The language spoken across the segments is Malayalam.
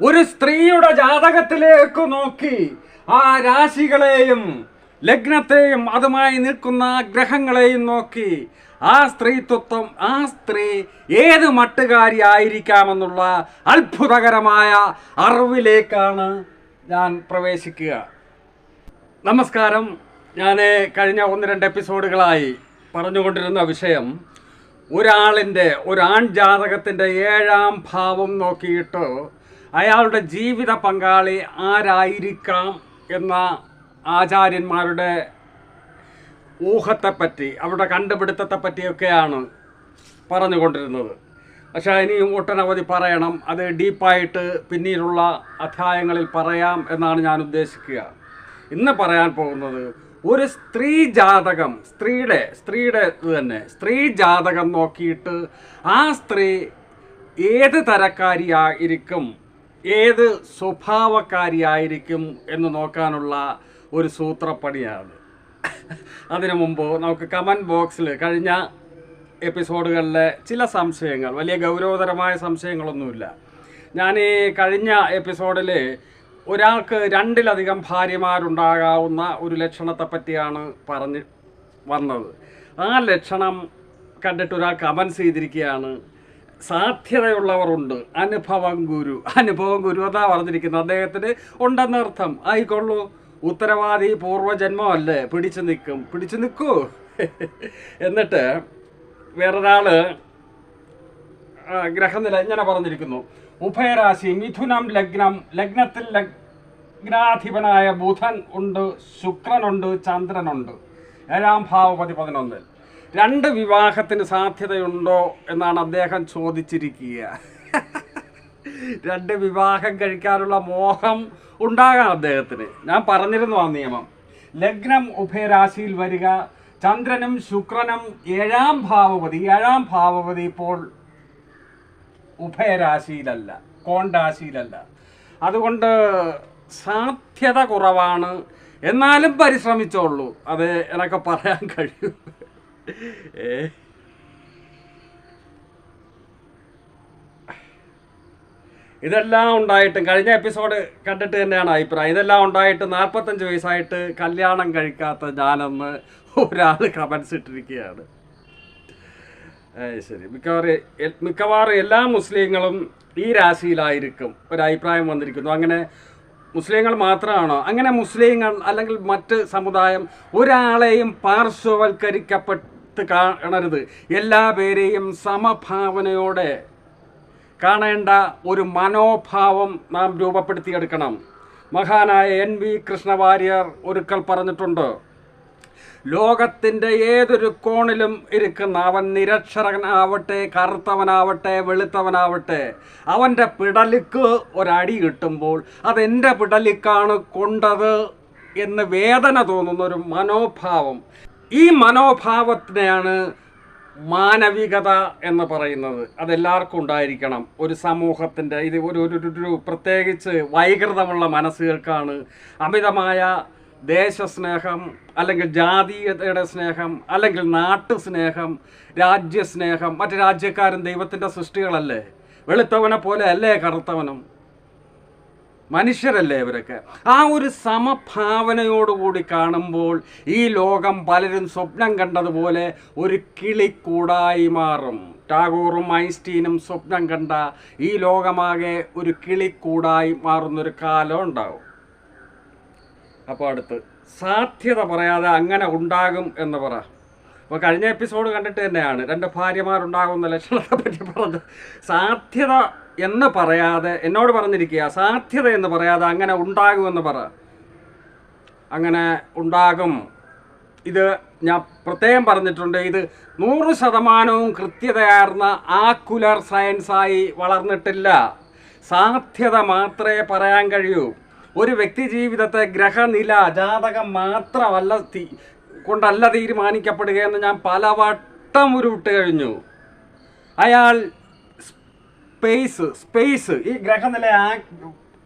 ഒരു സ്ത്രീയുടെ ജാതകത്തിലേക്ക് നോക്കി ആ രാശികളെയും ലഗ്നത്തെയും അതുമായി നിൽക്കുന്ന ഗ്രഹങ്ങളെയും നോക്കി ആ സ്ത്രീത്വം ആ സ്ത്രീ ഏത് മട്ടുകാരി ആയിരിക്കാമെന്നുള്ള അത്ഭുതകരമായ അറിവിലേക്കാണ് ഞാൻ പ്രവേശിക്കുക. നമസ്കാരം. ഞാൻ കഴിഞ്ഞ ഒന്ന് രണ്ട് എപ്പിസോഡുകളായി പറഞ്ഞുകൊണ്ടിരുന്ന വിഷയം ഒരാളിന്റെ ഒരാൺ ജാതകത്തിന്റെ ഏഴാം ഭാവം നോക്കിയിട്ട് അയാളുടെ ജീവിത പങ്കാളി ആരായിരിക്കാം എന്ന ആചാര്യന്മാരുടെ ഊഹത്തെപ്പറ്റി അവരുടെ കണ്ടുപിടുത്തത്തെ പറ്റിയൊക്കെയാണ് പറഞ്ഞുകൊണ്ടിരുന്നത്. പക്ഷേ ഇനിയും ഒട്ടനവധി പറയണം. അത് ഡീപ്പായിട്ട് പിന്നീടുള്ള അധ്യായങ്ങളിൽ പറയാം എന്നാണ് ഞാൻ ഉദ്ദേശിക്കുക. ഇന്ന് പറയാൻ പോകുന്നത് ഒരു സ്ത്രീ ജാതകം സ്ത്രീയുടെ സ്ത്രീയുടെ ഇത് തന്നെ സ്ത്രീ ജാതകം നോക്കിയിട്ട് ആ സ്ത്രീ ഏത് തരക്കാരിയായിരിക്കും? ഏത് സ്വഭാവക്കാരിയായിരിക്കും എന്ന് നോക്കാനുള്ള ഒരു സൂത്രപ്പണിയാണ്. അതിനു മുമ്പ് നമുക്ക് കമന്റ് ബോക്സിൽ കഴിഞ്ഞ എപ്പിസോഡുകളിലെ ചില സംശയങ്ങൾ വലിയ ഗൗരവതരമായ സംശയങ്ങളൊന്നുമില്ല. ഞാൻ ഈ കഴിഞ്ഞ എപ്പിസോഡിൽ ഒരാൾക്ക് രണ്ടിലധികം ഭാര്യമാരുണ്ടാകാവുന്ന ഒരു ലക്ഷണത്തെ പറ്റിയാണ് പറഞ്ഞ് വന്നത്. ആ ലക്ഷണം കണ്ടിട്ട് ഒരാൾ കമൻസ് ചെയ്തിരിക്കുകയാണ്. സാധ്യതയുള്ളവരുണ്ട്. അനുഭവം ഗുരു. അനുഭവം ഗുരു എന്നാ പറഞ്ഞിരിക്കുന്നത്. അദ്ദേഹത്തിന് ഉണ്ടെന്നർത്ഥം ആയിക്കൊള്ളൂ. ഉത്തരവാദി പൂർവജന്മമല്ലേ? പിടിച്ചു നിൽക്കും. പിടിച്ചു നിൽക്കൂ. എന്നിട്ട് വേറൊരാൾ ഗ്രഹനില ഇങ്ങനെ പറഞ്ഞിരിക്കുന്നു. ഉഭയരാശി മിഥുനം ലഗ്നം. ലഗ്നത്തിൽ ലഗ്നാധിപനായ ബുധൻ ഉണ്ട് ശുക്രനുണ്ട് ചന്ദ്രനുണ്ട്. ഏഴാം ഭാവപതി പതിനൊന്നിൽ. രണ്ട് വിവാഹത്തിന് സാധ്യതയുണ്ടോ എന്നാണ് അദ്ദേഹം ചോദിച്ചിരിക്കുക. രണ്ട് വിവാഹം കഴിക്കാനുള്ള മോഹം ഉണ്ടാകാം അദ്ദേഹത്തിന്. ഞാൻ പറഞ്ഞിരുന്നു ആ നിയമം. ലഗ്നം ഉഭയരാശിയിൽ വരിക ചന്ദ്രനും ശുക്രനും ഏഴാം ഭാവപതി ഏഴാം ഭാവപതി ഇപ്പോൾ ഉഭയരാശിയിലല്ല കോണ്ടാശിയിലല്ല അതുകൊണ്ട് സാധ്യത കുറവാണ്. എന്നാലും പരിശ്രമിച്ചോളൂ. അത് എനക്ക് പറയാൻ കഴിയും. ഏ ഇതെല്ലാം ഉണ്ടായിട്ടും കഴിഞ്ഞ എപ്പിസോഡ് കണ്ടിട്ട് തന്നെയാണ് അഭിപ്രായം. ഇതെല്ലാം ഉണ്ടായിട്ട് നാൽപ്പത്തഞ്ച് വയസ്സായിട്ട് കല്യാണം കഴിക്കാത്ത ഞാനെന്ന് ഒരാൾ കമൻസ് ഇട്ടിരിക്കുകയാണ്. ശരി മിക്കവാറും മിക്കവാറും എല്ലാ മുസ്ലിങ്ങളും ഈ രാശിയിലായിരിക്കും ഒരു അഭിപ്രായം വന്നിരിക്കുന്നു. അങ്ങനെ മുസ്ലിങ്ങൾ മാത്രമാണോ? അങ്ങനെ മുസ്ലിങ്ങൾ അല്ലെങ്കിൽ മറ്റ് സമുദായം ഒരാളെയും പാർശ്വവൽക്കരിക്കപ്പെട്ട് കാണരുത്. എല്ലാ പേരെയും സമഭാവനയോടെ കാണേണ്ട ഒരു മനോഭാവം നാം രൂപപ്പെടുത്തിയെടുക്കണം. മഹാനായ എൻ വി കൃഷ്ണവാര്യർ ഒരിക്കൽ പറഞ്ഞിട്ടുണ്ട്. ലോകത്തിന്റെ ഏതൊരു കോണിലും ഇരിക്കുന്ന അവൻ നിരക്ഷരനാവട്ടെ കറുത്തവനാവട്ടെ വെളുത്തവനാവട്ടെ അവന്റെ പിടലിക്ക് ഒരടി കിട്ടുമ്പോൾ അതെന്റെ പിടലിക്കാണ് കൊണ്ടത് എന്ന് വേദന തോന്നുന്ന ഒരു മനോഭാവം. ഈ മനോഭാവത്തിനെയാണ് മാനവികത എന്ന് പറയുന്നത്. അതെല്ലാവർക്കും ഉണ്ടായിരിക്കണം. ഒരു സമൂഹത്തിന്റെ ഇത് ഒരു ഒരു പ്രത്യേകിച്ച് വൈകൃതമുള്ള മനസ്സുകൾക്കാണ് അമിതമായ ദേശസ്നേഹം അല്ലെങ്കിൽ ജാതീയതയുടെ സ്നേഹം അല്ലെങ്കിൽ നാട്ടു സ്നേഹം രാജ്യസ്നേഹം മറ്റു രാജ്യക്കാരും ദൈവത്തിന്റെ സൃഷ്ടികളല്ലേ? വെളുത്തവനെ പോലെ അല്ലേ കറുത്തവനും? മനുഷ്യരല്ലേ ഇവരൊക്കെ? ആ ഒരു സമഭാവനയോടുകൂടി കാണുമ്പോൾ ഈ ലോകം പലരും സ്വപ്നം കണ്ടതുപോലെ ഒരു കിളിക്കൂടായി മാറും. ടാഗോറും ഐൻസ്റ്റീനും സ്വപ്നം കണ്ട ഈ ലോകമാകെ ഒരു കിളിക്കൂടായി മാറുന്നൊരു കാലം ഉണ്ടാവും. അപ്പോൾ അടുത്ത് സാധ്യത പറയാതെ അങ്ങനെ ഉണ്ടാകും എന്ന് പറ. അപ്പോൾ കഴിഞ്ഞ എപ്പിസോഡ് കണ്ടിട്ട് തന്നെയാണ് രണ്ട് ഭാര്യമാരുണ്ടാകുന്ന ലക്ഷണത്തെ പറ്റി പറഞ്ഞത്. സാധ്യത എന്ന് പറയാതെ എന്നോട് പറഞ്ഞിരിക്കുക സാധ്യത എന്ന് പറയാതെ അങ്ങനെ ഉണ്ടാകുമെന്ന് പറ. അങ്ങനെ ഉണ്ടാകും. ഇത് ഞാൻ പ്രത്യേകം പറഞ്ഞിട്ടുണ്ട്. ഇത് നൂറ് ശതമാനവും കൃത്യതയാർന്ന ആക്കുലർ സയൻസായി വളർന്നിട്ടില്ല. സാധ്യത മാത്രമേ പറയാൻ കഴിയൂ. ഒരു വ്യക്തി ജീവിതത്തെ ഗ്രഹനില ജാതകം മാത്രമല്ല കൊണ്ടല്ല തീരുമാനിക്കപ്പെടുകയെന്ന് ഞാൻ പലവട്ടം ഉരുവിട്ട് കഴിഞ്ഞു. അയാൾ സ്പേസ് സ്പേസ് ഈ ഗ്രഹനില ആ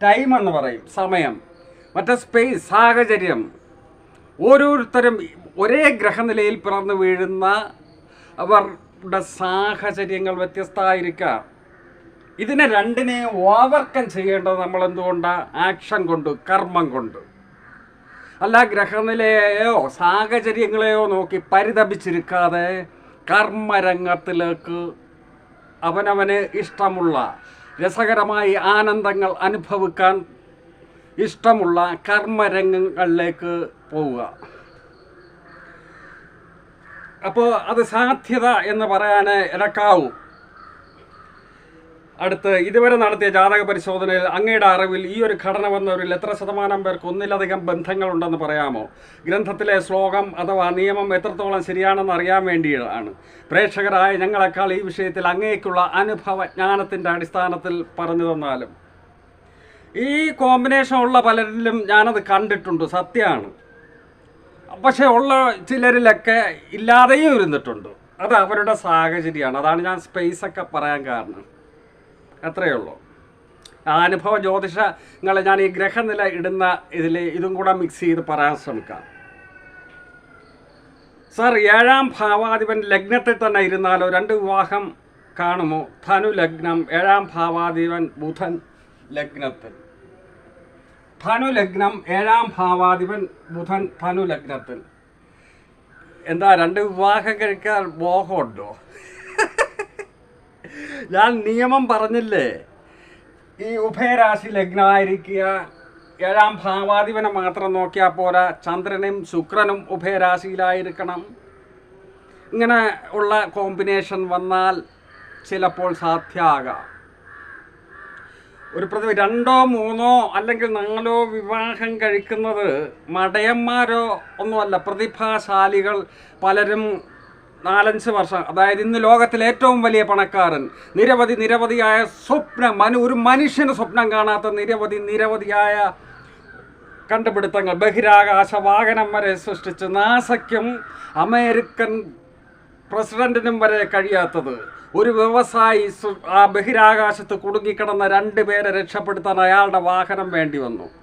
ടൈം എന്ന് പറയും സമയം. മറ്റേ സ്പേസ് സാഹചര്യം. ഓരോരുത്തരും ഒരേ ഗ്രഹനിലയിൽ പിറന്നു വീഴുന്ന അവരുടെ സാഹചര്യങ്ങൾ വ്യത്യസ്തമായിരിക്കാം. ഇതിനെ രണ്ടിനെ ഓവർകം ചെയ്യേണ്ടത് നമ്മൾ എന്തുകൊണ്ടാണ് ആക്ഷൻ കൊണ്ട് കർമ്മം കൊണ്ട്. അല്ല ഗ്രഹനിലയെയോ സാഹചര്യങ്ങളെയോ നോക്കി പരിതപിച്ചിരിക്കാതെ കർമ്മരംഗത്തിലേക്ക് അവനവന് ഇഷ്ടമുള്ള രസകരമായി ആനന്ദങ്ങൾ അനുഭവിക്കാൻ ഇഷ്ടമുള്ള കർമ്മരംഗങ്ങളിലേക്ക് പോവുക. അപ്പോൾ അത് സാധ്യത എന്ന് പറയാൻ ഇടക്കാവും. അടുത്ത് ഇതുവരെ നടത്തിയ ജാതക പരിശോധനയിൽ അങ്ങയുടെ അറിവിൽ ഈ ഒരു ഘടന വന്നവരിൽ എത്ര ശതമാനം പേർക്ക് ഒന്നിലധികം ബന്ധങ്ങളുണ്ടെന്ന് പറയാമോ? ഗ്രന്ഥത്തിലെ ശ്ലോകം അഥവാ നിയമം എത്രത്തോളം ശരിയാണെന്ന് അറിയാൻ വേണ്ടിയാണ്. പ്രേക്ഷകരായ ഞങ്ങളെക്കാൾ ഈ വിഷയത്തിൽ അങ്ങേക്കുള്ള അനുഭവ ജ്ഞാനത്തിന്റെ അടിസ്ഥാനത്തിൽ പറഞ്ഞു തന്നാലും. ഈ കോമ്പിനേഷൻ ഉള്ള പലരിലും ഞാനത് കണ്ടിട്ടുണ്ട് സത്യമാണ്. പക്ഷെ ഉള്ള ചിലരിലൊക്കെ ഇല്ലാതെയും ഇരുന്നിട്ടുണ്ട്. അത് അവരുടെ സാഹചര്യമാണ്. അതാണ് ഞാൻ സ്പേസ് ഒക്കെ പറയാൻ കാരണം. അത്രയേ ഉള്ളൂ. ആ അനുഭവ ജ്യോതിഷങ്ങളെ ഞാൻ ഈ ഗ്രഹനില ഇടുന്ന ഇതിൽ ഇതും കൂടെ മിക്സ് ചെയ്ത് പറയാൻ ശ്രമിക്കാം. സാർ ഏഴാം ഭാവാധിപൻ ലഗ്നത്തിൽ തന്നെ ഇരുന്നാലോ? രണ്ട് വിവാഹം കാണുമോ? ധനു ലഗ്നം ഏഴാം ഭാവാധിപൻ ബുധൻ ലഗ്നത്തിൽ. ധനു ലഗ്നം ഏഴാം ഭാവാധിപൻ ബുധൻ ധനു ലഗ്നത്തിൽ. എന്താ രണ്ട് വിവാഹം കഴിക്കാൻ മോഹമുണ്ടോ ഞാൻ നിയമം പറഞ്ഞില്ലേ? ഈ ഉഭയരാശി ലഗ്നമായിരിക്കുക ഏഴാം ഭാവാധിപനെ മാത്രം നോക്കിയാൽ പോരാ ചന്ദ്രനും ശുക്രനും ഉഭയരാശിയിലായിരിക്കണം. ഇങ്ങനെ ഉള്ള കോമ്പിനേഷൻ വന്നാൽ ചിലപ്പോൾ സാധ്യമാകാം ഒരു പ്രതി രണ്ടോ മൂന്നോ അല്ലെങ്കിൽ നാലോ വിവാഹം കഴിക്കുന്നത് മടയന്മാരോ ഒന്നുമല്ല പ്രതിഭാശാലികൾ പലരും നാലഞ്ച് വർഷം. അതായത് ഇന്ന് ലോകത്തിലെ ഏറ്റവും വലിയ പണക്കാരൻ നിരവധി നിരവധിയായ സ്വപ്നം മനു ഒരു മനുഷ്യന് സ്വപ്നം കാണാത്ത നിരവധി നിരവധിയായ കണ്ടുപിടുത്തങ്ങൾ. ബഹിരാകാശ വാഹനം വരെ സൃഷ്ടിച്ച് നാസയ്ക്കും അമേരിക്കൻ പ്രസിഡന്റിനും വരെ കഴിയാത്തത്. ഒരു വ്യവസായി ആ ബഹിരാകാശത്ത് കുടുങ്ങിക്കിടന്ന രണ്ട് പേരെ രക്ഷപ്പെടുത്താൻ അയാളുടെ വാഹനം വേണ്ടി വന്നു.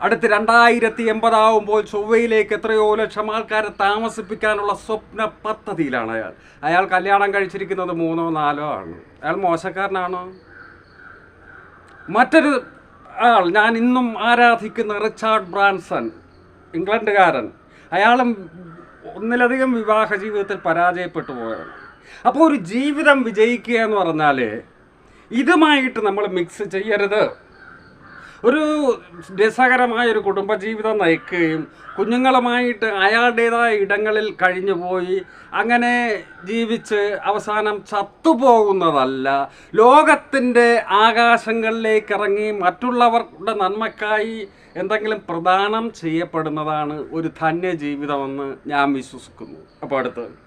അടുത്ത് രണ്ടായിരത്തി എൺപതാവുമ്പോൾ ചൊവ്വയിലേക്ക് എത്രയോ ലക്ഷം ആൾക്കാരെ താമസിപ്പിക്കാനുള്ള സ്വപ്ന പദ്ധതിയിലാണ് അയാൾ. അയാൾ കല്യാണം കഴിച്ചിരിക്കുന്നത് മൂന്നോ നാലോ ആണ്. അയാൾ മോശക്കാരനാണോ? മറ്റൊരു ആൾ ഞാൻ ഇന്നും ആരാധിക്കുന്ന റിച്ചാർഡ് ബ്രാൻസൺ ഇംഗ്ലണ്ടുകാരൻ. അയാളും ഒന്നിലധികം വിവാഹ ജീവിതത്തിൽ പരാജയപ്പെട്ടു പോയാണ് അപ്പോൾ ഒരു ജീവിതം വിജയിക്കുക എന്ന് പറഞ്ഞാൽ ഇതുമായിട്ട് നമ്മൾ മിക്സ് ചെയ്യരുത്. ഒരു രസകരമായ ഒരു കുടുംബജീവിതം നയിക്കുകയും കുഞ്ഞുങ്ങളുമായിട്ട് അയാളുടേതായ ഇടങ്ങളിൽ കഴിഞ്ഞു പോയി അങ്ങനെ ജീവിച്ച് അവസാനം ചത്തുപോകുന്നതല്ല. ലോകത്തിന്റെ ആകാശങ്ങളിലേക്ക് ഇറങ്ങി മറ്റുള്ളവരുടെ നന്മക്കായി എന്തെങ്കിലും പ്രദാനം ചെയ്യപ്പെടുന്നതാണ് ഒരു ധന്യ ജീവിതമെന്ന് ഞാൻ വിശ്വസിക്കുന്നു. അപ്പോൾ അടുത്ത്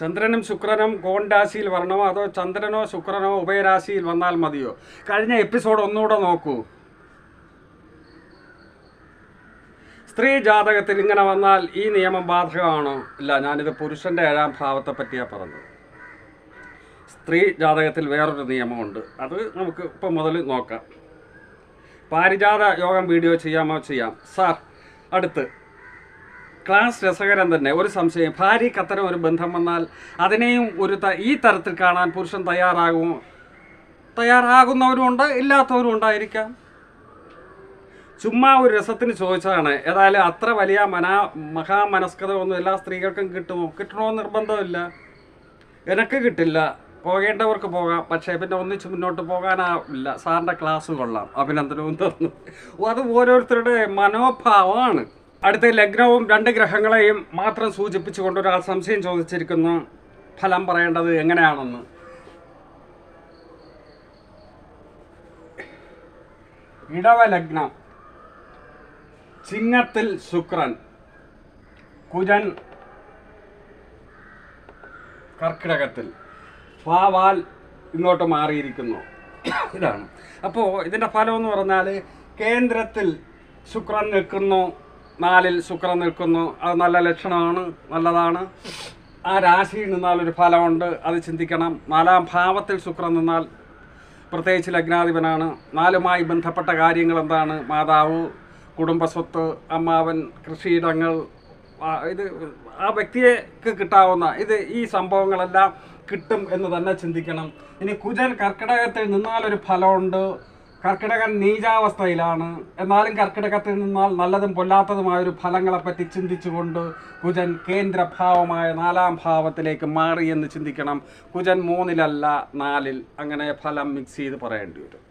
ചന്ദ്രനും ശുക്രനും കോൺ വരണമോ അതോ ചന്ദ്രനോ ശുക്രനോ ഉഭയരാശിയിൽ വന്നാൽ മതിയോ? കഴിഞ്ഞ എപ്പിസോഡ് ഒന്നുകൂടെ നോക്കൂ. സ്ത്രീ ജാതകത്തിൽ ഇങ്ങനെ വന്നാൽ ഈ നിയമം ബാധകമാണോ? ഇല്ല ഞാനിത് പുരുഷന്റെ ഏഴാം ഭാവത്തെ പറ്റിയാണ് പറഞ്ഞത്. സ്ത്രീ ജാതകത്തിൽ വേറൊരു നിയമമുണ്ട്. അത് നമുക്ക് ഇപ്പം മുതൽ നോക്കാം. പാരിജാത യോഗം വീഡിയോ ചെയ്യാമോ? ചെയ്യാം. സാർ അടുത്ത്. ക്ലാസ് രസകരം തന്നെ. ഒരു സംശയം. ഭാര്യയ്ക്ക് അത്തരം ഒരു ബന്ധം വന്നാൽ അതിനെയും ഒരു ഈ തരത്തിൽ കാണാൻ പുരുഷൻ തയ്യാറാകുമോ? തയ്യാറാകുന്നവരുമുണ്ട് ഇല്ലാത്തവരും ഉണ്ടായിരിക്കാം. ചുമ്മാ ഒരു രസത്തിന് ചോദിച്ചതാണ്. ഏതായാലും അത്ര വലിയ മനാ മഹാമനസ്കത ഒന്നും എല്ലാ സ്ത്രീകൾക്കും കിട്ടുമോ? കിട്ടണമോ നിർബന്ധമില്ല. എനക്ക് കിട്ടില്ല. പോകേണ്ടവർക്ക് പോകാം. പക്ഷേ പിന്നെ ഒന്നിച്ച് മുന്നോട്ട് പോകാനാവില്ല സാറിന്റെ ക്ലാസ് കൊള്ളാം. അഭിനന്ദനവും തന്നു. അത് ഓരോരുത്തരുടെ മനോഭാവമാണ്. അടുത്ത ലഗ്നവും രണ്ട് ഗ്രഹങ്ങളെയും മാത്രം സൂചിപ്പിച്ചുകൊണ്ട് ഒരാൾ സംശയം ചോദിച്ചിരിക്കുന്നു. ഫലം പറയേണ്ടത് എങ്ങനെയാണെന്ന്. ഇടവ ലഗ്നം ചിങ്ങത്തിൽ ശുക്രൻ. കുജൻ കർക്കിടകത്തിൽ. പാവാൽ ഇങ്ങോട്ട് മാറിയിരിക്കുന്നു. ഇതാണ്. അപ്പോൾ ഇതിന്റെ ഫലം എന്ന് പറഞ്ഞാൽ കേന്ദ്രത്തിൽ ശുക്രൻ നിൽക്കുന്നു. നാലിൽ ശുക്രൻ നിൽക്കുന്നു. അത് നല്ല ലക്ഷണമാണ് നല്ലതാണ്. ആ രാശിയിൽ നിന്നാൽ ഒരു ഫലമുണ്ട് അത് ചിന്തിക്കണം. നാലാം ഭാവത്തിൽ ശുക്രൻ നിന്നാൽ പ്രത്യേകിച്ച് ലഗ്നാധിപനാണ്. നാലുമായി ബന്ധപ്പെട്ട കാര്യങ്ങൾ എന്താണ്? മാതാവ് കുടുംബസ്വത്ത് അമ്മാവൻ കൃഷിയിടങ്ങൾ ഇത് ആ വ്യക്തിക്ക് കിട്ടാവുന്ന ഇത് ഈ സംഭവങ്ങളെല്ലാം കിട്ടും എന്ന് തന്നെ ചിന്തിക്കണം. ഇനി കുജൻ കർക്കിടകത്തിൽ നിന്നാലൊരു ഫലമുണ്ട് കർക്കിടകൻ നീചാവസ്ഥയിലാണ്. എന്നാലും കർക്കിടകത്തിൽ നിന്നാൽ നല്ലതും പൊല്ലാത്തതുമായ ഒരു ഫലങ്ങളെപ്പറ്റി ചിന്തിച്ചുകൊണ്ട് കുജൻ കേന്ദ്രഭാവമായ നാലാം ഭാവത്തിലേക്ക് മാറി എന്ന് ചിന്തിക്കണം. കുജൻ മൂന്നിലല്ല നാലിൽ. അങ്ങനെ ഫലം മിക്സ് ചെയ്ത് പറയേണ്ടി വരും.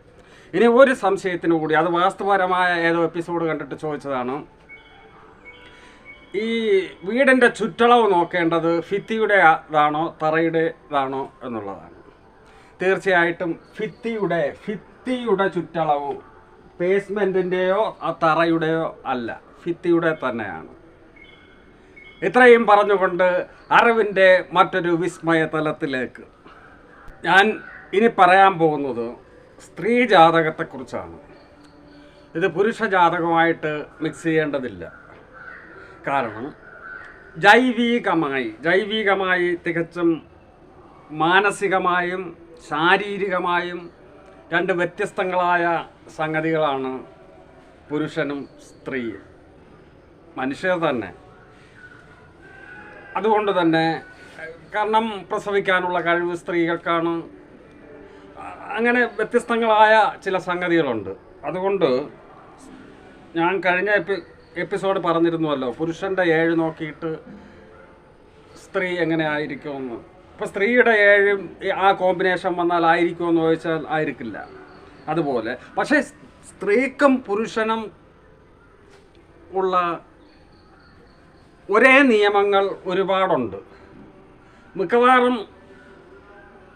ഇനി ഒരു സംശയത്തിന് കൂടി അത് വാസ്തുപരമായ ഏതോ എപ്പിസോഡ് കണ്ടിട്ട് ചോദിച്ചതാണ്. ഈ വീടിന്റെ ചുറ്റളവ് നോക്കേണ്ടത് ഫിത്തിയുടെ ഇതാണോ തറയുടേതാണോ എന്നുള്ളതാണ്. തീർച്ചയായിട്ടും ഭിത്തിയുടെ ഭിത്തിയുടെ ചുറ്റളവ് ബേസ്മെന്റിന്റെയോ ആ തറയുടെയോ അല്ല. ഭിത്തിയുടെ തന്നെയാണ്. ഇത്രയും പറഞ്ഞുകൊണ്ട് അറിവിന്റെ മറ്റൊരു വിസ്മയ തലത്തിലേക്ക് ഞാൻ ഇനി പറയാൻ പോകുന്നത് സ്ത്രീ ജാതകത്തെക്കുറിച്ചാണ്. ഇത് പുരുഷ ജാതകമായിട്ട് മിക്സ് ചെയ്യേണ്ടതില്ല. കാരണം ജൈവികമായി ജൈവികമായി തികച്ചും മാനസികമായും ശാരീരികമായും രണ്ട് വ്യത്യസ്തങ്ങളായ സംഗതികളാണ് പുരുഷനും സ്ത്രീയും. മനുഷ്യർ തന്നെ. അതുകൊണ്ട് തന്നെ കാരണം പ്രസവിക്കാനുള്ള കഴിവ് സ്ത്രീകൾക്കാണ്. അങ്ങനെ വ്യത്യസ്തങ്ങളായ ചില സംഗതികളുണ്ട്. അതുകൊണ്ട് ഞാൻ കഴിഞ്ഞ എപ്പി എപ്പിസോഡ് പറഞ്ഞിരുന്നുവല്ലോ പുരുഷന്റെ ഏഴ് നോക്കിയിട്ട് സ്ത്രീ എങ്ങനെ ആയിരിക്കുമെന്ന് ഇപ്പോൾ സ്ത്രീയുടെ ഏഴും ആ കോമ്പിനേഷൻ വന്നാൽ ആയിരിക്കുമോ എന്ന് ചോദിച്ചാൽ ആയിരിക്കില്ല. അതുപോലെ. പക്ഷേ സ്ത്രീക്കും പുരുഷനും ഉള്ള ഒരേ നിയമങ്ങൾ ഒരുപാടുണ്ട്. മിക്കവാറും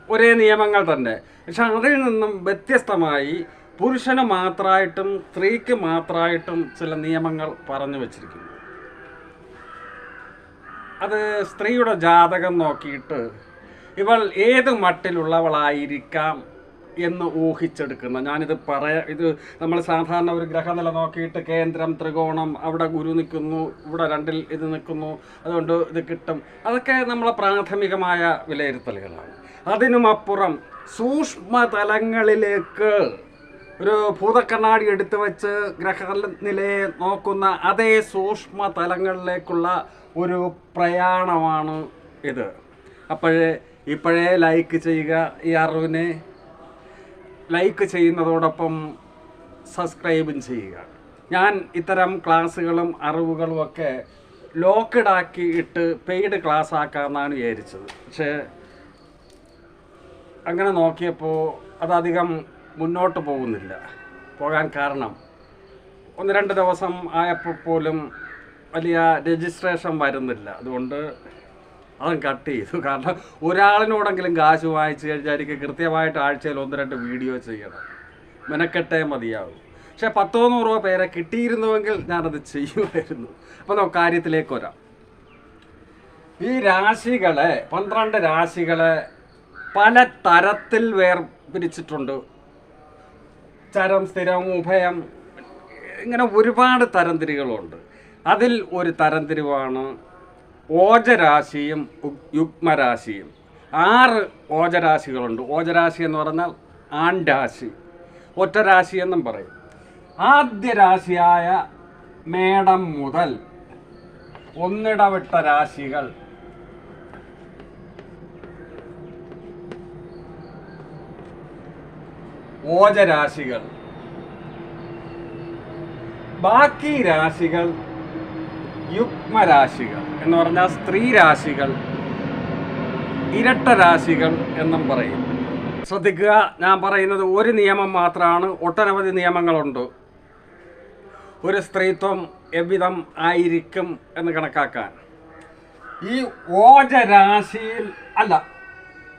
ഒരേ നിയമങ്ങൾ തന്നെ. പക്ഷെ അതിൽ നിന്നും വ്യത്യസ്തമായി പുരുഷന് മാത്രമായിട്ടും സ്ത്രീക്ക് മാത്രമായിട്ടും ചില നിയമങ്ങൾ പറഞ്ഞു വച്ചിരിക്കുന്നു. അത് സ്ത്രീയുടെ ജാതകം നോക്കിയിട്ട് ഇവൾ ഏത് മട്ടിലുള്ളവളായിരിക്കാം എന്ന് ഊഹിച്ചെടുക്കുന്ന. ഞാനിത് പറയാ ഇത് നമ്മൾ സാധാരണ ഒരു ഗ്രഹനില നോക്കിയിട്ട് കേന്ദ്രം ത്രികോണം അവിടെ ഗുരു നിൽക്കുന്നു ഇവിടെ രണ്ടിൽ ഇത് നിൽക്കുന്നു അതുകൊണ്ട് ഇത് കിട്ടും. അതൊക്കെ നമ്മളെ പ്രാഥമികമായ വിലയിരുത്തലുകളാണ്. അതിനുമപ്പുറം സൂക്ഷ്മതലങ്ങളിലേക്ക് ഒരു ഭൂതക്കണ്ണാടി എടുത്തു വെച്ച് ഗ്രഹനിലയെ നോക്കുന്ന അതേ സൂക്ഷ്മ തലങ്ങളിലേക്കുള്ള ഒരു പ്രയാണമാണ് ഇത്. അപ്പോഴേ ഇപ്പോഴേ ലൈക്ക് ചെയ്യുക. ഈ അറിവിനെ ലൈക്ക് ചെയ്യുന്നതോടൊപ്പം സബ്സ്ക്രൈബും ചെയ്യുക. ഞാൻ ഇത്തരം ക്ലാസ്സുകളും അറിവുകളും ഒക്കെ ലോക്കഡാക്കി ഇട്ട് പെയ്ഡ് ക്ലാസ് ആക്കാമെന്നാണ് വിചാരിച്ചത്. പക്ഷേ അങ്ങനെ നോക്കിയപ്പോൾ അതധികം മുന്നോട്ട് പോകുന്നില്ല. പോകാൻ കാരണം ഒന്ന് രണ്ട് ദിവസം ആയപ്പോൾ പോലും വലിയ രജിസ്ട്രേഷൻ വരുന്നില്ല. അതുകൊണ്ട് അതും കട്ട് ചെയ്തു. കാരണം ഒരാളിനോടെങ്കിലും കാശ് വാങ്ങിച്ചു കഴിഞ്ഞാൽ കൃത്യമായിട്ട് ആഴ്ചയിൽ ഒന്ന് രണ്ട് വീഡിയോ ചെയ്യണം. മെനക്കെട്ടേ മതിയാവും. പക്ഷെ പത്തോ നൂറോ പേരെ കിട്ടിയിരുന്നുവെങ്കിൽ ഞാനത് ചെയ്യുമായിരുന്നു. അപ്പോൾ നമുക്ക് കാര്യത്തിലേക്ക് വരാം. ഈ രാശികളെ പന്ത്രണ്ട് രാശികളെ പല തരത്തിൽ വേർപിരിച്ചിട്ടുണ്ട്. ചരം സ്ഥിരം ഉഭയം ഇങ്ങനെ ഒരുപാട് തരംതിരികളുണ്ട്. അതിൽ ഒരു തരംതിരിവാണ് ഓജരാശിയും യുഗ്മരാശിയും. ആറ് ഓജരാശികളുണ്ട്. ഓജരാശി എന്ന് പറഞ്ഞാൽ ആൺരാശി. ഒറ്റരാശി എന്നും പറയും. ആദ്യ രാശിയായ മേടം മുതൽ ഒന്നിടവിട്ട രാശികൾ. ഓജരാശികൾ. ബാക്കി രാശികൾ യുഗ്മരാശികൾ. എന്ന് പറഞ്ഞാൽ സ്ത്രീ രാശികൾ ഇരട്ട രാശികൾ എന്നും പറയും. ശ്രദ്ധിക്കുക ഞാൻ പറയുന്നത് ഒരു നിയമം മാത്രമാണ് ഒട്ടനവധി നിയമങ്ങളുണ്ട്. ഒരു സ്ത്രീത്വം എവിധം ആയിരിക്കും എന്ന് കണക്കാക്കാൻ. ഈ ഓജരാശിയിൽ അല്ല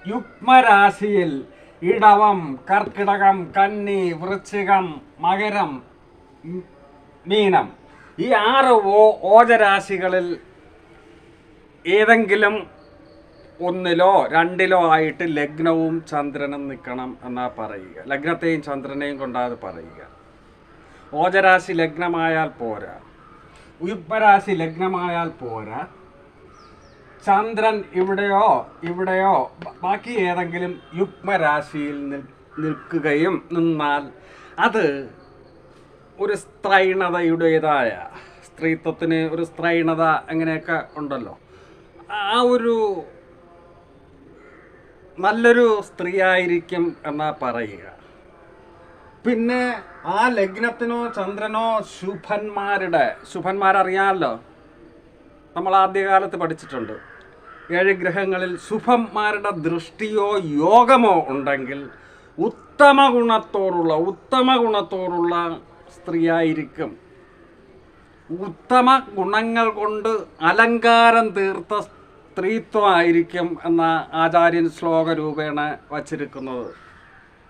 യുഗ്മരാശിയിൽ ഇടവം കർക്കിടകം കന്നി വൃശ്ചികം മകരം മീനം. ഈ ആറ് ഓ ഓജരാശികളിൽ ഏതെങ്കിലും ഒന്നിലോ രണ്ടിലോ ആയിട്ട് ലഗ്നവും ചന്ദ്രനും നിൽക്കണം എന്നാ പറയുക. ലഗ്നത്തെയും ചന്ദ്രനെയും കൊണ്ടാത് പറയുക. ഓജരാശി ലഗ്നമായാൽ പോരാ. ഉയപ്പരാശി ലഗ്നമായാൽ പോരാ. ചന്ദ്രൻ ഇവിടെയോ ഇവിടെയോ ബാക്കി ഏതെങ്കിലും യുഗ്മരാശിയിൽ നിൽക്കുകയും നിന്നാൽ അത് ഒരു സ്ത്രൈണതയുടേതായ സ്ത്രീത്വത്തിന് ഒരു സ്ത്രൈണത അങ്ങനെയൊക്കെ ഉണ്ടല്ലോ? ആ ഒരു നല്ലൊരു സ്ത്രീ ആയിരിക്കും എന്നാ പറയുക. പിന്നെ ആ ലഗ്നത്തിനോ ചന്ദ്രനോ ശുഭന്മാരുടെ ശുഭന്മാരറിയാമല്ലോ നമ്മൾ ആദ്യകാലത്ത് പഠിച്ചിട്ടുണ്ട്. ഏഴ് ഗ്രഹങ്ങളിൽ ശുഭന്മാരുടെ ദൃഷ്ടിയോ യോഗമോ ഉണ്ടെങ്കിൽ ഉത്തമ ഗുണത്തോടുള്ള ഉത്തമ ഗുണത്തോടുള്ള സ്ത്രീയായിരിക്കും. ഉത്തമ ഗുണങ്ങൾ കൊണ്ട് അലങ്കാരം തീർത്ത സ്ത്രീത്വമായിരിക്കും എന്ന ആചാര്യൻ ശ്ലോക രൂപേണ വച്ചിരിക്കുന്നത്.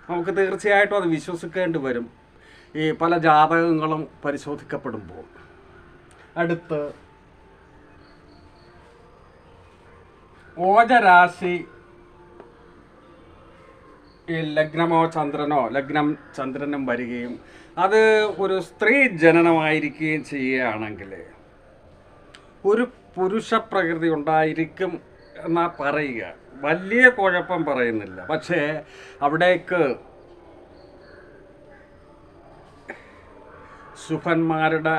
നമുക്ക് തീർച്ചയായിട്ടും അത് വിശ്വസിക്കേണ്ടി വരും. ഈ പല ജാതകങ്ങളും പരിശോധിക്കപ്പെടുമ്പോൾ. അടുത്ത് ഓജരാശി ഈ ലഗ്നമോ ചന്ദ്രനോ ലഗ്നം ചന്ദ്രനും വരികയും അത് ഒരു സ്ത്രീ ജനനമായിരിക്കുകയും ചെയ്യുകയാണെങ്കിൽ ഒരു പുരുഷ പ്രകൃതി ഉണ്ടായിരിക്കും എന്നാ പറയുക. വലിയ കുഴപ്പം പറയുന്നില്ല. പക്ഷേ അവിടേക്ക് സുഭന്മാരുടെ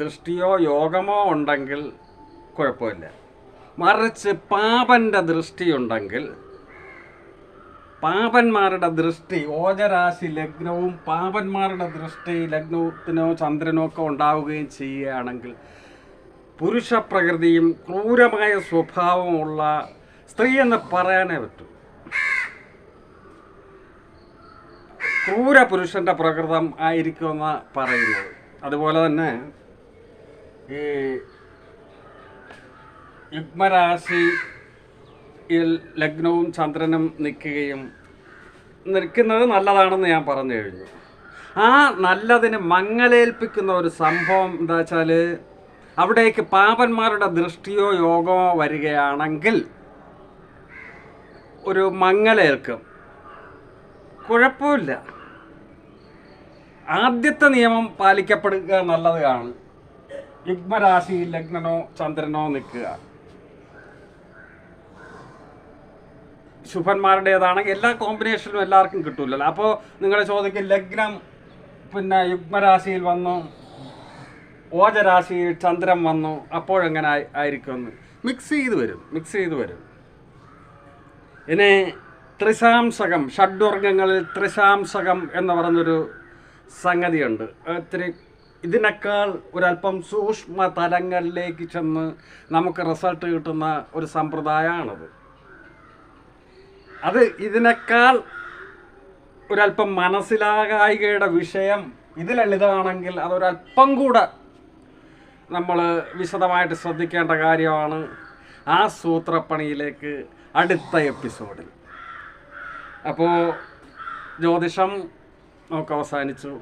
ദൃഷ്ടിയോ യോഗമോ ഉണ്ടെങ്കിൽ കുഴപ്പമില്ല. മറിച്ച് പാപന്റെ ദൃഷ്ടിയുണ്ടെങ്കിൽ പാപന്മാരുടെ ദൃഷ്ടി ഓജരാശി ലഗ്നവും പാപന്മാരുടെ ദൃഷ്ടി ലഗ്നത്തിനോ ചന്ദ്രനോ ഒക്കെ ഉണ്ടാവുകയും ചെയ്യുകയാണെങ്കിൽ പുരുഷ പ്രകൃതിയും ക്രൂരമായ സ്വഭാവമുള്ള സ്ത്രീ എന്ന് പറയാനേ പറ്റൂ. ക്രൂര പുരുഷന്റെ പ്രകൃതം ആയിരിക്കുമെന്ന് പറയുന്നത്. അതുപോലെ തന്നെ ഈ യുഗ്മരാശിയിൽ ലഗ്നവും ചന്ദ്രനും നിൽക്കുകയും നിൽക്കുന്നത് നല്ലതാണെന്ന് ഞാൻ പറഞ്ഞു കഴിഞ്ഞു. ആ നല്ലതിന് മങ്ങലേൽപ്പിക്കുന്ന ഒരു സംഭവം എന്താ വെച്ചാൽ അവിടേക്ക് പാപന്മാരുടെ ദൃഷ്ടിയോ യോഗമോ വരികയാണെങ്കിൽ ഒരു മങ്ങലേൽക്കും. കുഴപ്പമില്ല. ആദ്യത്തെ നിയമം പാലിക്കപ്പെടുക നല്ലതാണ്. യുഗ്മരാശിയിൽ ലഗ്നനോ ചന്ദ്രനോ നിൽക്കുക. ശുഭന്മാരുടേതാണെങ്കിൽ എല്ലാ കോമ്പിനേഷനും എല്ലാവർക്കും കിട്ടൂലല്ലോ. അപ്പോൾ നിങ്ങൾ ചോദിക്കും ലഗ്നം പിന്നെ യുഗ്മരാശിയിൽ വന്നു. ഓജരാശിയിൽ ചന്ദ്രൻ വന്നു അപ്പോഴെങ്ങനെ ആയിരിക്കും ആയിരിക്കുമെന്ന്. മിക്സ് ചെയ്ത് വരും. മിക്സ് ചെയ്ത് വരും. ഇനി ത്രിശാംസകം ഷഡ്വർഗങ്ങളിൽ ത്രിശാംസകം എന്ന് പറഞ്ഞൊരു സംഗതിയുണ്ട്. ഒത്തിരി ഇതിനേക്കാൾ ഒരല്പം സൂക്ഷ്മ തലങ്ങളിലേക്ക് ചെന്ന് നമുക്ക് റിസൾട്ട് കിട്ടുന്ന ഒരു സമ്പ്രദായമാണത്. അത് ഇതിനേക്കാൾ ഒരല്പം മനസ്സിലാകായികയുടെ വിഷയം ഇത് ലളിതമാണെങ്കിൽ അതൊരല്പം കൂടെ നമ്മൾ വിശദമായിട്ട് ശ്രദ്ധിക്കേണ്ട കാര്യമാണ് ആ സൂത്രപ്പണിയിലേക്ക് അടുത്ത എപ്പിസോഡിൽ. അപ്പോൾ ജ്യോതിഷം നമുക്ക് അവസാനിച്ചു.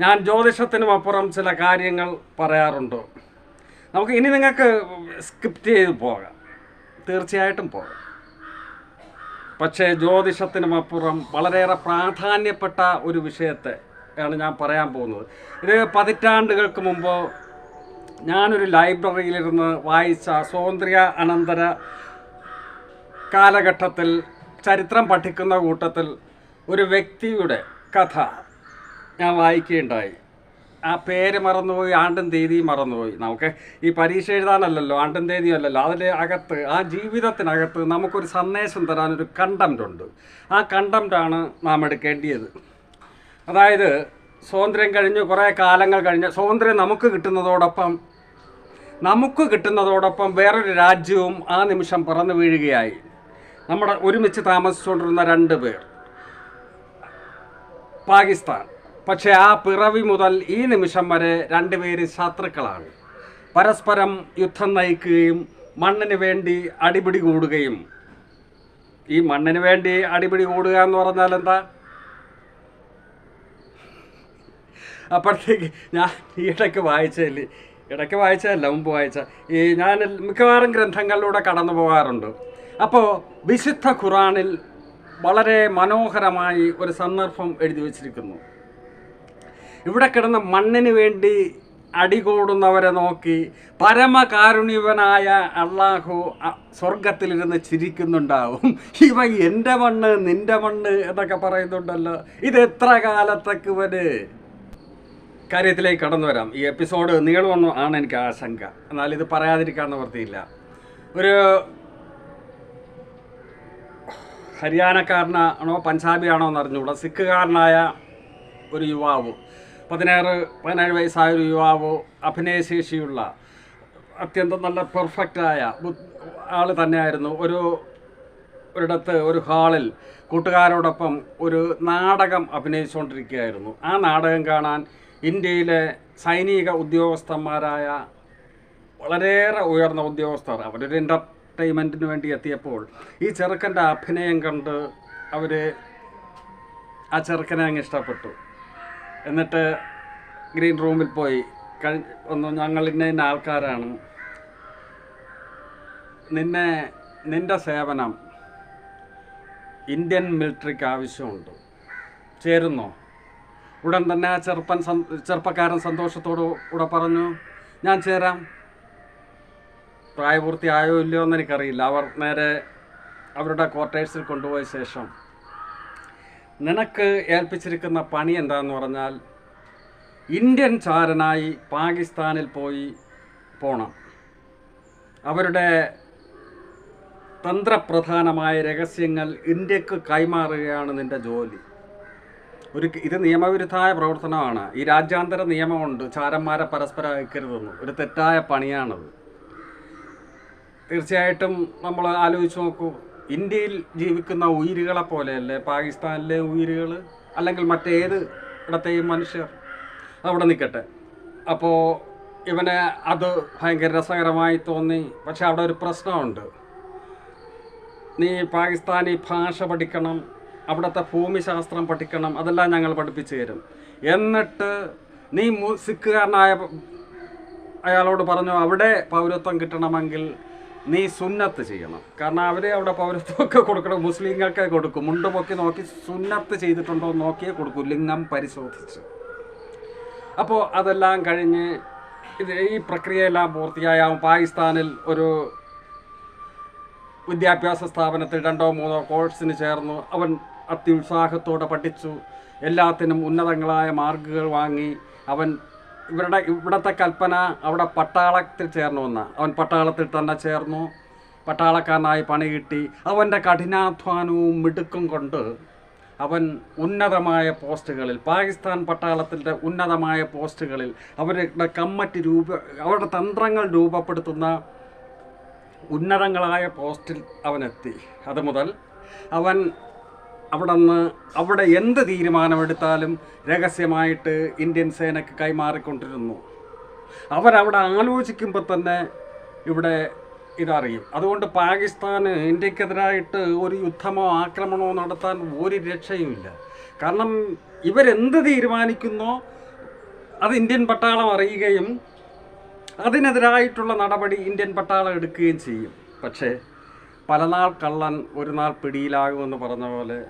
ഞാൻ ജ്യോതിഷത്തിനും അപ്പുറം ചില കാര്യങ്ങൾ പറയാറുണ്ട്. നമുക്ക് ഇനി നിങ്ങൾക്ക് സ്ക്രിപ്റ്റ് ചെയ്ത് പോകാം. തീർച്ചയായിട്ടും പോകാം. പക്ഷേ ജ്യോതിഷത്തിനും അപ്പുറം വളരെയേറെ പ്രാധാന്യപ്പെട്ട ഒരു വിഷയത്തെ ആണ് ഞാൻ പറയാൻ പോകുന്നത്. ഇത് പതിറ്റാണ്ടുകൾക്ക് മുമ്പ് ഞാനൊരു ലൈബ്രറിയിലിരുന്ന് വായിച്ച സ്വാതന്ത്ര്യ അനന്തര കാലഘട്ടത്തിൽ ചരിത്രം പഠിക്കുന്ന കൂട്ടത്തിൽ ഒരു വ്യക്തിയുടെ കഥ ഞാൻ വായിക്കുകയുണ്ടായി. ആ പേര് മറന്നുപോയി ആണ്ടും തീയതിയും മറന്നുപോയി. നമുക്ക് ഈ പരീക്ഷ എഴുതാനല്ലല്ലോ ആണ്ടും തീയതിയും അല്ലല്ലോ. അതിന്റെ അകത്ത് ആ ജീവിതത്തിനകത്ത് നമുക്കൊരു സന്ദേശം തരാനൊരു കണ്ടംറ്റ് ഉണ്ട്. ആ കണ്ടംറ്റാണ് നാം എടുക്കേണ്ടിയത്. അതായത് സ്വാതന്ത്ര്യം കഴിഞ്ഞ് കുറേ കാലങ്ങൾ കഴിഞ്ഞ്. സ്വാതന്ത്ര്യം നമുക്ക് കിട്ടുന്നതോടൊപ്പം നമുക്ക് കിട്ടുന്നതോടൊപ്പം വേറൊരു രാജ്യവും ആ നിമിഷം പറന്നു വീഴുകയായി. നമ്മുടെ ഒരുമിച്ച് താമസിച്ചുകൊണ്ടിരുന്ന രണ്ട് പേർ. പാകിസ്ഥാൻ. പക്ഷേ ആ പിറവി മുതൽ ഈ നിമിഷം വരെ രണ്ടുപേര് ശത്രുക്കളാണ്. പരസ്പരം യുദ്ധം നയിക്കുകയും മണ്ണിന് വേണ്ടി അടിപിടി കൂടുകയും. ഈ മണ്ണിന് വേണ്ടി അടിപിടി കൂടുക എന്ന് പറഞ്ഞാൽ എന്താ? അപ്പോഴത്തേക്ക് ഞാൻ ഈ ഇടയ്ക്ക് വായിച്ചതിൽ ഇടയ്ക്ക് വായിച്ചതല്ല മുമ്പ് വായിച്ച. ഈ ഞാൻ മിക്കവാറും ഗ്രന്ഥങ്ങളിലൂടെ കടന്നു പോകാറുണ്ട്. അപ്പോൾ വിശുദ്ധ ഖുറാനിൽ വളരെ മനോഹരമായി ഒരു സന്ദർഭം എഴുതി വച്ചിരിക്കുന്നു. ഇവിടെ കിടന്ന മണ്ണിന് വേണ്ടി അടികൂടുന്നവരെ നോക്കി പരമകാരുണ്യവനായ അള്ളാഹു സ്വർഗത്തിലിരുന്ന് ചിരിക്കുന്നുണ്ടാവും. ഇവ എന്റെ മണ്ണ് നിന്റെ മണ്ണ് എന്നൊക്കെ പറയുന്നുണ്ടല്ലോ. ഇത് എത്ര കാലത്തേക്ക് ഇവർ കാര്യത്തിലേക്ക് കടന്നു വരാം. ഈ എപ്പിസോഡ് നീളമൊന്നും ആണ് എനിക്ക് ആശങ്ക. എന്നാൽ ഇത് പറയാതിരിക്കാൻ നിവൃത്തിയില്ല ഒരു ഹരിയാനക്കാരനാണോ പഞ്ചാബിയാണോ എന്ന് അറിഞ്ഞുകൂടാ സിഖുകാരനായ ഒരു യുവാവ് പതിനാറ് പതിനേഴ് വയസ്സായ ഒരു യുവാവ് അഭിനയശേഷിയുള്ള അത്യന്തം നല്ല പെർഫെക്റ്റായ ആൾ തന്നെയായിരുന്നു. ഒരു ഒരിടത്ത് ഒരു ഹാളിൽ കൂട്ടുകാരോടൊപ്പം ഒരു നാടകം അഭിനയിച്ചുകൊണ്ടിരിക്കുകയായിരുന്നു. ആ നാടകം കാണാൻ ഇന്ത്യയിലെ സൈനിക ഉദ്യോഗസ്ഥന്മാരായ വളരെയേറെ ഉയർന്ന ഉദ്യോഗസ്ഥർ അവരൊരു എന്റർടൈൻമെന്റിന് വേണ്ടി എത്തിയപ്പോൾ ഈ ചെറുക്കന്റെ അഭിനയം കണ്ട് അവർ ആ ചെറുക്കനെ അങ്ങ് ഇഷ്ടപ്പെട്ടു. എന്നിട്ട് ഗ്രീൻ റൂമിൽ പോയി. കഴി ഒന്ന് ഞങ്ങൾ ഇന്ന ഇന്ന ആൾക്കാരാണ്. നിന്നെ നിന്റെ സേവനം ഇന്ത്യൻ മിലിറ്ററിക്ക് ആവശ്യമുണ്ട്. ചേരുന്നോ? ഉടൻ തന്നെ ആ ചെറുപ്പൻ ചെറുപ്പക്കാരൻ സന്തോഷത്തോടു കൂടെ പറഞ്ഞു ഞാൻ ചേരാം. പ്രായപൂർത്തിയായോ ഇല്ലയോ എന്ന് എനിക്കറിയില്ല. അവർ നേരെ അവരുടെ ക്വാർട്ടേഴ്സിൽ കൊണ്ടുപോയ ശേഷം നിനക്ക് ഏൽപ്പിച്ചിരിക്കുന്ന പണി എന്താന്ന് പറഞ്ഞാൽ ഇന്ത്യൻ ചാരനായി പാകിസ്ഥാനിൽ പോയി പോണം. അവരുടെ തന്ത്രപ്രധാനമായ രഹസ്യങ്ങൾ ഇന്ത്യയ്ക്ക് കൈമാറുകയാണ് നിന്റെ ജോലി. ഒരു ഇത് നിയമവിരുദ്ധമായ പ്രവർത്തനമാണ്. ഈ രാജ്യാന്തര നിയമമുണ്ട്. ചാരന്മാരെ പരസ്പരം അയക്കരുതെന്ന്. ഒരു തെറ്റായ പണിയാണത്. തീർച്ചയായിട്ടും നമ്മൾ ആലോചിച്ച് നോക്കൂ. ഇന്ത്യയിൽ ജീവിക്കുന്ന ഉയിരുകളെ പോലെയല്ലേ? പാകിസ്ഥാനിലെ ഉയിരുകൾ അല്ലെങ്കിൽ മറ്റേത് ഇടത്തെയും മനുഷ്യർ? അവിടെ നിൽക്കട്ടെ. അപ്പോൾ ഇവന് അത് ഭയങ്കര രസകരമായി തോന്നി. പക്ഷെ അവിടെ ഒരു പ്രശ്നമുണ്ട്. നീ പാകിസ്ഥാനി ഭാഷ പഠിക്കണം. അവിടുത്തെ ഭൂമിശാസ്ത്രം പഠിക്കണം അതെല്ലാം ഞങ്ങൾ പഠിപ്പിച്ചു തരും. എന്നിട്ട് നീ സിഖുകാരനായ അയാളോട് പറഞ്ഞു അവിടെ പൗരത്വം കിട്ടണമെങ്കിൽ നീ സുന്നത്ത് ചെയ്യണം. കാരണം അവർ അവിടെ പൗരത്വമൊക്കെ കൊടുക്കണം മുസ്ലിങ്ങൾക്ക് കൊടുക്കും. മുണ്ട് പൊക്കി നോക്കി സുന്നത്ത് ചെയ്തിട്ടുണ്ടോ നോക്കിയേ കൊടുക്കൂ ലിംഗം പരിശോധിച്ച്. അപ്പോൾ അതെല്ലാം കഴിഞ്ഞ് ഇത് ഈ പ്രക്രിയയെല്ലാം പൂർത്തിയായ. പാകിസ്ഥാനിൽ ഒരു വിദ്യാഭ്യാസ സ്ഥാപനത്തിൽ രണ്ടോ മൂന്നോ കോഴ്സിന് ചേർന്നു. അവൻ അത്യുത്സാഹത്തോടെ പഠിച്ചു. എല്ലാത്തിനും ഉന്നതങ്ങളായ മാർക്കുകൾ വാങ്ങി അവൻ ഇവരുടെ ഇവിടുത്തെ കൽപ്പന അവിടെ പട്ടാളത്തിൽ ചേർന്നു വന്ന അവൻ പട്ടാളത്തിൽ തന്നെ ചേർന്നു. പട്ടാളക്കാരനായി പണി കിട്ടി. അവന്റെ കഠിനാധ്വാനവും മിടുക്കും കൊണ്ട് അവൻ ഉന്നതമായ പോസ്റ്റുകളിൽ പാകിസ്ഥാൻ പട്ടാളത്തിന്റെ ഉന്നതമായ പോസ്റ്റുകളിൽ അവരുടെ കമ്മറ്റി രൂപ അവരുടെ തന്ത്രങ്ങൾ രൂപപ്പെടുത്തുന്ന ഉന്നതങ്ങളായ പോസ്റ്റിൽ അവനെത്തി. അതുമുതൽ അവൻ അവിടെ നിന്ന് അവിടെ എന്ത് തീരുമാനമെടുത്താലും രഹസ്യമായിട്ട് ഇന്ത്യൻ സേനയ്ക്ക് കൈമാറിക്കൊണ്ടിരുന്നു. അവരവിടെ ആലോചിക്കുമ്പോൾ തന്നെ ഇവിടെ ഇതറിയും. അതുകൊണ്ട് പാകിസ്ഥാന് ഇന്ത്യക്കെതിരായിട്ട് ഒരു യുദ്ധമോ ആക്രമണമോ നടത്താൻ ഒരു രക്ഷയുമില്ല. കാരണം ഇവരെന്ത് തീരുമാനിക്കുന്നോ അത് ഇന്ത്യൻ പട്ടാളം അറിയുകയും അതിനെതിരായിട്ടുള്ള നടപടി ഇന്ത്യൻ പട്ടാളം എടുക്കുകയും ചെയ്യും. പക്ഷേ പല നാൾ കള്ളൻ ഒരു നാൾ പിടിയിലാകുമെന്ന് പറഞ്ഞ പോലെ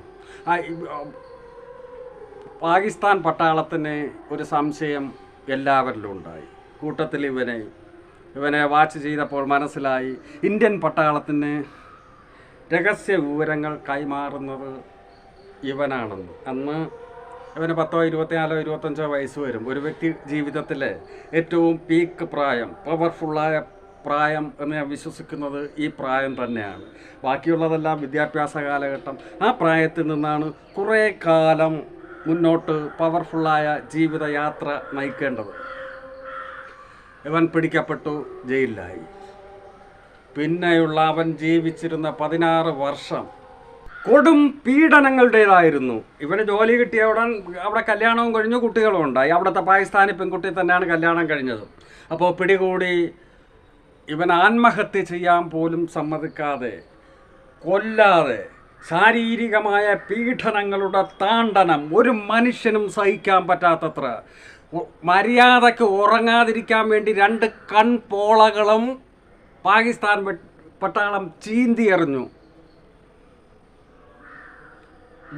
പാകിസ്ഥാൻ പട്ടാളത്തിന് ഒരു സംശയം എല്ലാവരിലും ഉണ്ടായി. കൂട്ടത്തിൽ ഇവനെ ഇവനെ വാച്ച് ചെയ്തപ്പോൾ മനസ്സിലായി ഇന്ത്യൻ പട്ടാളത്തിന് രഹസ്യ വിവരങ്ങൾ കൈമാറുന്നത് ഇവനാണെന്ന്. അന്ന് ഇവന് പത്തോ ഇരുപത്തിനാലോ ഇരുപത്തഞ്ചോ വയസ്സ് വരും. ഒരു വ്യക്തി ജീവിതത്തിലെ ഏറ്റവും പീക്ക് പ്രായം പവർഫുള്ളായ പ്രായം എന്ന് ഞാൻ വിശ്വസിക്കുന്നത് ഈ പ്രായം തന്നെയാണ്. ബാക്കിയുള്ളതെല്ലാം വിദ്യാഭ്യാസ കാലഘട്ടം. ആ പ്രായത്തിൽ നിന്നാണ് കുറേ കാലം മുന്നോട്ട് പവർഫുള്ളായ ജീവിതയാത്ര നയിക്കേണ്ടത്. ഇവൻ പിടിക്കപ്പെട്ടു ജയിലിലായി. പിന്നെയുള്ള അവൻ ജീവിച്ചിരുന്ന പതിനാറ് വർഷം കൊടും പീഡനങ്ങളുടേതായിരുന്നു. ഇവന് ജോലി കിട്ടിയ ഉടൻ അവിടെ കല്യാണവും കഴിഞ്ഞു കുട്ടികളും ഉണ്ടായി. അവിടുത്തെ പാകിസ്ഥാനി പെൺകുട്ടി തന്നെയാണ് കല്യാണം കഴിഞ്ഞത്. അപ്പോൾ പിടികൂടി ഇവൻ ആത്മഹത്യ ചെയ്യാൻ പോലും സമ്മതിക്കാതെ കൊല്ലാതെ ശാരീരികമായ പീഡനങ്ങളുടെ താണ്ടനം ഒരു മനുഷ്യനും സഹിക്കാൻ പറ്റാത്തത്ര. മര്യാദയ്ക്ക് ഉറങ്ങാതിരിക്കാൻ വേണ്ടി രണ്ട് കൺപോളകളും പാകിസ്ഥാൻ പട്ടാളം ചീന്തിയെറിഞ്ഞു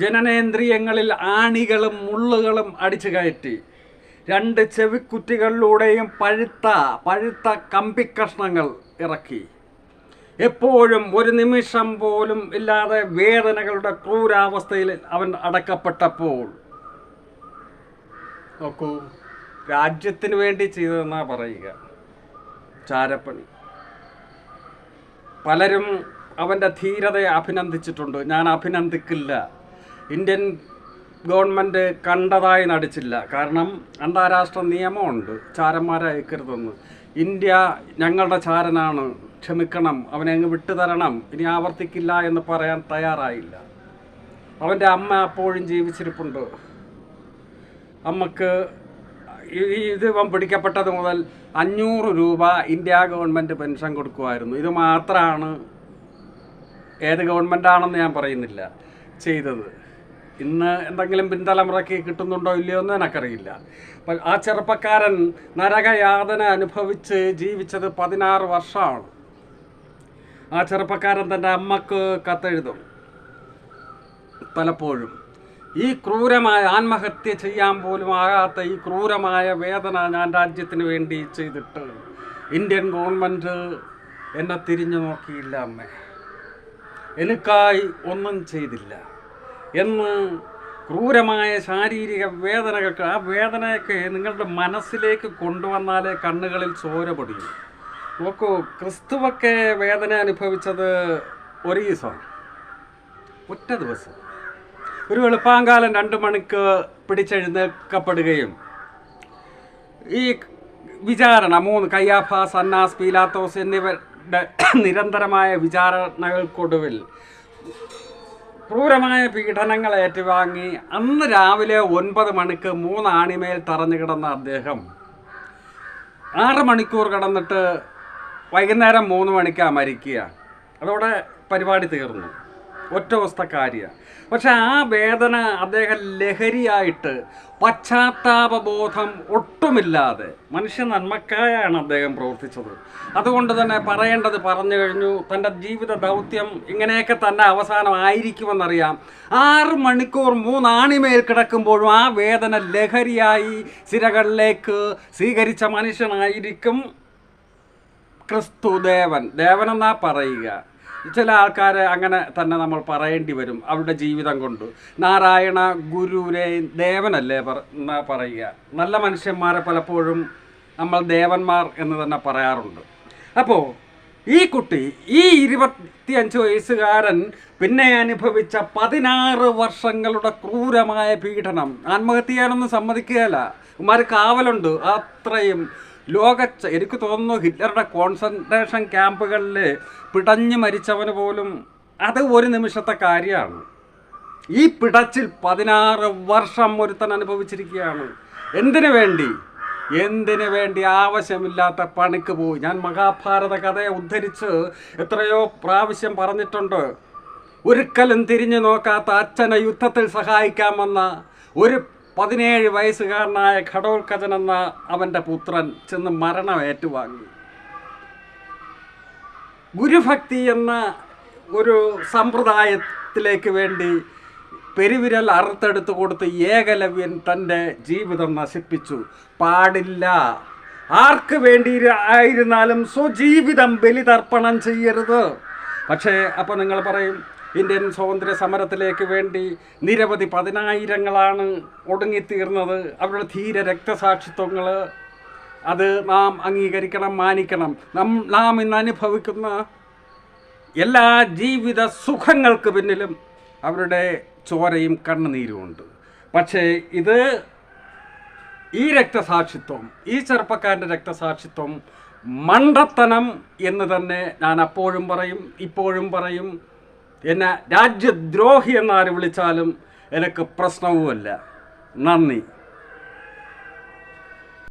ജനനേന്ദ്രിയങ്ങളിൽ ആണികളും മുള്ളുകളും അടിച്ചു കയറ്റി. രണ്ട് ചെവിക്കുറ്റികളിലൂടെയും പഴുത്ത പഴുത്ത കമ്പിക്കഷ്ണങ്ങൾ ഇറക്കി. എപ്പോഴും ഒരു നിമിഷം പോലും ഇല്ലാതെ വേദനകളുടെ ക്രൂരാവസ്ഥയിൽ അവൻ അടക്കപ്പെട്ടപ്പോൾ. നോക്കൂ രാജ്യത്തിന് വേണ്ടി ചെയ്തതെന്നാ പറയുക. ചാരപ്പണി. പലരും അവന്റെ ധീരതയെ അഭിനന്ദിച്ചിട്ടുണ്ട്. ഞാൻ അഭിനന്ദിക്കില്ല. ഇന്ത്യൻ ഗവൺമെന്റ് കണ്ടതായി നടിച്ചില്ല. കാരണം അന്താരാഷ്ട്ര നിയമമുണ്ട്. ചാരന്മാരെ അയക്കരുതെന്ന്. ഇന്ത്യ ഞങ്ങളുടെ ചാരനാണ്. ക്ഷമിക്കണം. അവനെ അങ്ങ് വിട്ടുതരണം. ഇനി ആവർത്തിക്കില്ല എന്ന് പറയാൻ തയ്യാറായില്ല. അവന്റെ അമ്മ അപ്പോഴും ജീവിച്ചിരിപ്പുണ്ട്. അമ്മയ്ക്ക് ഇത് ഇവൻ പിടിക്കപ്പെട്ടത് മുതൽ അഞ്ഞൂറ് രൂപ ഇന്ത്യ ഗവൺമെന്റ് പെൻഷൻ കൊടുക്കുമായിരുന്നു. ഇത് മാത്രമാണ് ഏത് ഗവൺമെന്റാണെന്ന് ഞാൻ പറയുന്നില്ല. ചെയ്തത്. ഇന്ന് എന്തെങ്കിലും പിൻതലമുറയ്ക്ക് കിട്ടുന്നുണ്ടോ ഇല്ലയോ എന്ന് എനിക്കറിയില്ല. ആ ചെറുപ്പക്കാരൻ നരകയാതന അനുഭവിച്ച് ജീവിച്ചത് പതിനാറ് വർഷമാണ്. ആ ചെറുപ്പക്കാരൻ തന്റെ അമ്മയ്ക്ക് കത്തെഴുതും. പലപ്പോഴും ഈ ക്രൂരമായ ആത്മഹത്യ ചെയ്യാൻ പോലും ആകാത്ത ഈ ക്രൂരമായ വേദന ഞാൻ രാജ്യത്തിന് വേണ്ടി ചെയ്തിട്ട് ഇന്ത്യൻ ഗവൺമെന്റ് എന്നെ തിരിഞ്ഞു നോക്കിയില്ല അമ്മേ. എനിക്കായി ഒന്നും ചെയ്തില്ല. എന്ന് ക്രൂരമായ ശാരീരിക വേദനകൾക്ക് ആ വേദനയൊക്കെ നിങ്ങളുടെ മനസ്സിലേക്ക് കൊണ്ടുവന്നാലേ കണ്ണുകളിൽ ചോര പൊടിയും. നോക്കൂ ക്രിസ്തുവൊക്കെ വേദന അനുഭവിച്ചത് ഒരു ദിവസം ഒറ്റ ദിവസം. ഒരു വെളുപ്പാങ്കാലം രണ്ട് മണിക്ക് പിടിച്ചെഴുന്നേൽക്കപ്പെടുകയും ഈ വിചാരണ മൂന്ന് കയ്യാഫാസ് സന്നാസ് പീലാത്തോസ് എന്നിവരുടെ നിരന്തരമായ വിചാരണകൾക്കൊടുവിൽ ക്രൂരമായ പീഡനങ്ങൾ ഏറ്റുവാങ്ങി അന്ന് രാവിലെ ഒൻപത് മണിക്ക് മൂന്ന് ആണിമേൽ തറഞ്ഞു കിടന്ന അദ്ദേഹം ആറ് മണിക്കൂർ കടന്നിട്ട് വൈകുന്നേരം മൂന്ന് മണിക്കാണ് മരിക്കുക. അതോടെ പരിപാടി തീർന്നു. ഒറ്റ ദിവസത്തെ കാര്യമാണ് പക്ഷെ ആ വേദന അദ്ദേഹം ലഹരിയായിട്ട് പശ്ചാത്താപബോധം ഒട്ടുമില്ലാതെ മനുഷ്യ നന്മക്കായാണ് അദ്ദേഹം പ്രവർത്തിച്ചത്. അതുകൊണ്ട് തന്നെ പറയേണ്ടത് പറഞ്ഞു കഴിഞ്ഞു തന്റെ ജീവിത ദൗത്യം ഇങ്ങനെയൊക്കെ തന്നെ അവസാനമായിരിക്കുമെന്നറിയാം ആറ് മണിക്കൂർ മൂന്നാണിമേൽ കിടക്കുമ്പോഴും ആ വേദന ലഹരിയായി സിരകളിലേക്ക് സ്വീകരിച്ച മനുഷ്യനായിരിക്കും ക്രിസ്തു ദേവൻ ദേവനെന്നാ പറയുക. ചില ആൾക്കാരെ അങ്ങനെ തന്നെ നമ്മൾ പറയേണ്ടി വരും അവരുടെ ജീവിതം കൊണ്ട്. നാരായണ ഗുരുവിനെ ദേവനല്ലേ പറ- പറയുക. നല്ല മനുഷ്യന്മാരെ പലപ്പോഴും നമ്മൾ ദേവന്മാർ എന്ന് തന്നെ പറയാറുണ്ട്. അപ്പോൾ ഈ കുട്ടി ഈ ഇരുപത്തിയഞ്ച് വയസ്സുകാരൻ പിന്നെ അനുഭവിച്ച പതിനാറ് വർഷങ്ങളുടെ ക്രൂരമായ പീഡനം. ആത്മഹത്യ സമ്മതിക്കുകയല്ല. ഉമാർ കാവലുണ്ട്. അത്രയും ലോക എനിക്ക് തോന്നുന്നു ഹിറ്റ്ലറുടെ കോൺസെൻട്രേഷൻ ക്യാമ്പുകളിൽ പിടഞ്ഞു മരിച്ചവന് പോലും അത് ഒരു നിമിഷത്തെ കാര്യമാണ്. ഈ പിടച്ചിൽ പതിനാറ് വർഷം ഒരുത്തൻ അനുഭവിച്ചിരിക്കുകയാണ്. എന്തിനു വേണ്ടി? എന്തിനു വേണ്ടി ആവശ്യമില്ലാത്ത പണിക്ക് പോയി? ഞാൻ മഹാഭാരത കഥയെ ഉദ്ധരിച്ച് എത്രയോ പ്രാവശ്യം പറഞ്ഞിട്ടുണ്ട്. ഒരിക്കലും തിരിഞ്ഞു നോക്കാത്ത അച്ഛനെ യുദ്ധത്തിൽ സഹായിക്കാമെന്ന ഒരു പതിനേഴ് വയസ്സുകാരനായ ഘടോത്കജൻ എന്ന അവന്റെ പുത്രൻ ചെന്ന് മരണം ഏറ്റുവാങ്ങി. ഗുരുഭക്തി എന്ന ഒരു സമ്പ്രദായത്തിലേക്ക് വേണ്ടി പെരുവിരൽ അറുത്തെടുത്ത് കൊടുത്ത് ഏകലവ്യൻ തന്റെ ജീവിതം നശിപ്പിച്ചു. പാടില്ല. ആർക്ക് വേണ്ടി ആയിരുന്നാലും സ്വജീവിതം ബലിതർപ്പണം ചെയ്യരുത്. പക്ഷേ അപ്പോൾ നിങ്ങൾ പറയും ഇന്ത്യൻ സ്വാതന്ത്ര്യ സമരത്തിലേക്ക് വേണ്ടി നിരവധി പതിനായിരങ്ങളാണ് ഒടുങ്ങിത്തീർന്നത്. അവരുടെ ധീര രക്തസാക്ഷിത്വങ്ങൾ അത് നാം അംഗീകരിക്കണം മാനിക്കണം. നം നാം ഇന്ന് അനുഭവിക്കുന്ന എല്ലാ ജീവിത സുഖങ്ങൾക്ക് പിന്നിലും അവരുടെ ചോരയും കണ്ണുനീരുമുണ്ട് പക്ഷേ ഇത് ഈ രക്തസാക്ഷിത്വം ഈ ചെറുപ്പക്കാരന്റെ രക്തസാക്ഷിത്വം മണ്ടത്തനം എന്ന് തന്നെ ഞാൻ അപ്പോഴും പറയും ഇപ്പോഴും പറയും. എന്നെ രാജ്യദ്രോഹി എന്നാര് വിളിച്ചാലും എനിക്ക് പ്രശ്നവുമല്ല. നന്ദി.